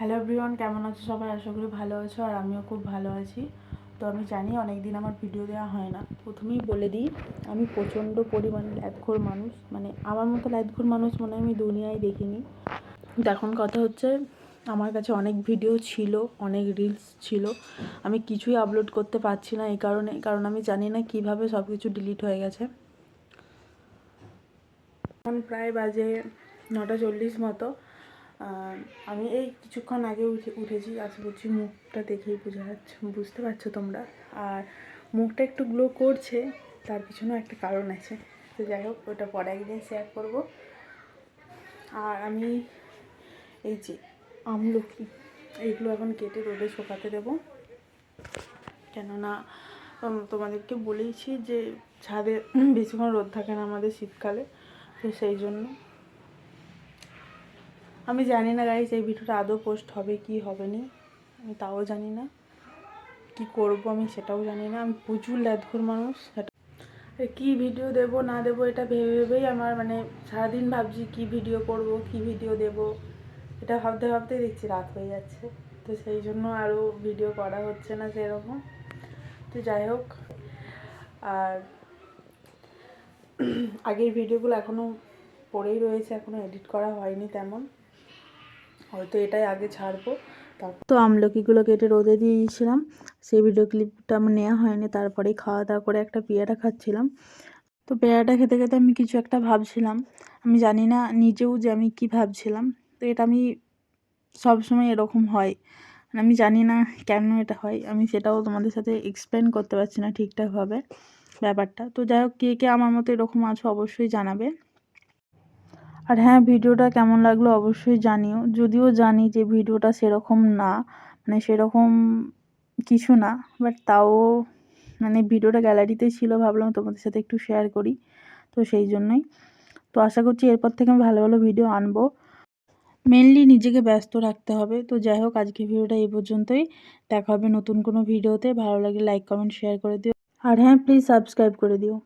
Hello everyone কেমন আছো সবাই? আশা করি ভালো আছো আর আমিও খুব ভালো আছি। তো আমি জানি অনেক দিন আমার ভিডিও দেওয়া হয় না। প্রথমেই বলে দিই, আমি প্রচণ্ড পরিমাণে ল্যাদখোর মানুষ। মানে আমার মতো ল্যাদখোর মানুষ মনে আমি দুনিয়ায় দেখিনি। কিন্তু এখন কথা হচ্ছে, আমার কাছে অনেক ভিডিও ছিল, অনেক রিলস ছিল। আমি কিছুই আপলোড করতে পারছি না এই কারণে, কারণ আমি জানি না কীভাবে সব কিছু ডিলিট হয়ে গেছে। এখন প্রায় বাজে নটা চল্লিশ মতো। আমি এই কিছুক্ষণ আগে উঠে, উঠেছি আশা করছি মুখটা দেখেই বোঝা যাচ্ছে, বুঝতে পারছ তোমরা। আর মুখটা একটু গ্লো করছে, তার পিছনেও একটা কারণ আছে। তো যাই হোক, ওটা পরে একদিন শেয়ার করব। আর আমি এই যে আমলকি এইগুলো এখন কেটে রোদে শুকাতে দেবো। কেননা তোমাদেরকে বলেইছি যে ছাদে বেশিক্ষণ রোদ থাকে না আমাদের শীতকালে, তো সেই জন্য আমি জানি না গাইস এই ভিডিওটা আদৌ পোস্ট হবে কি, হবে না। আমি তাও জানি না। কি করব আমি সেটাও জানি না। আমি প্রচুর ল্যাদঘর মানুষ। সেটা কি ভিডিও দেব, না দেব, এটা ভেবে ভেবেই আমার মানে সারাদিন ভাবছি কি ভিডিও করব, কি ভিডিও দেব। এটা ভাবতে ভাবতে দেখছি রাত হয়ে যাচ্ছে। তো সেই জন্য আরও ভিডিও করা হচ্ছে না সেরকম। তো যাই হোক, আর আগের ভিডিওগুলো এখনও পড়েই রয়েছে এখনও এডিট করা হয়নি তেমন। হয়তো এটাই আগে ছাড়বো। তো আমলকিগুলো কেটে রোদে দিয়ে দিয়েছিলাম। সেই ভিডিও ক্লিপটা আমার নেওয়া হয়নি, তারপরেই খাওয়া দাওয়া করে একটা পেয়ারা খাচ্ছিলাম। তো পেয়ারাটা খেতে খেতে আমি কিছু একটা ভাবছিলাম। আমি জানি না নিজেও যে আমি কি ভাবছিলাম। তো এটা আমি সবসময় এরকম হয়। আমি জানি না কেন এটা হয়। আমি সেটাও তোমাদের সাথে এক্সপ্লেন করতে পারছি না ঠিকঠাকভাবে ব্যাপারটা। তো যাই হোক, কে কে আমার মতো এরকম আছো অবশ্যই জানাবে। আর হ্যাঁ ভিডিওটা কেমন লাগল অবশ্যই জানিও। যদিও জানি যে ভিডিওটা সেরকম না মানে সেরকম কিছু না বাট তাও মানে ভিডিওটা গ্যালারিতে ছিল, ভাবলাম তোমাদের সাথে একটু শেয়ার করি, তো সেই জন্যই। তো আশা করছি এরপর থেকে আমি ভালো ভালো ভিডিও আনব। মেনলি নিজেকে ব্যস্ত রাখতে হবে, তো যাই হোক আজকে ভিডিওটা এই পর্যন্তই। দেখা হবে নতুন কোনো ভিডিওতে ভালো লাগলে লাইক কমেন্ট শেয়ার করে দিও। আর হ্যাঁ প্লিজ সাবস্ক্রাইব করে দিও।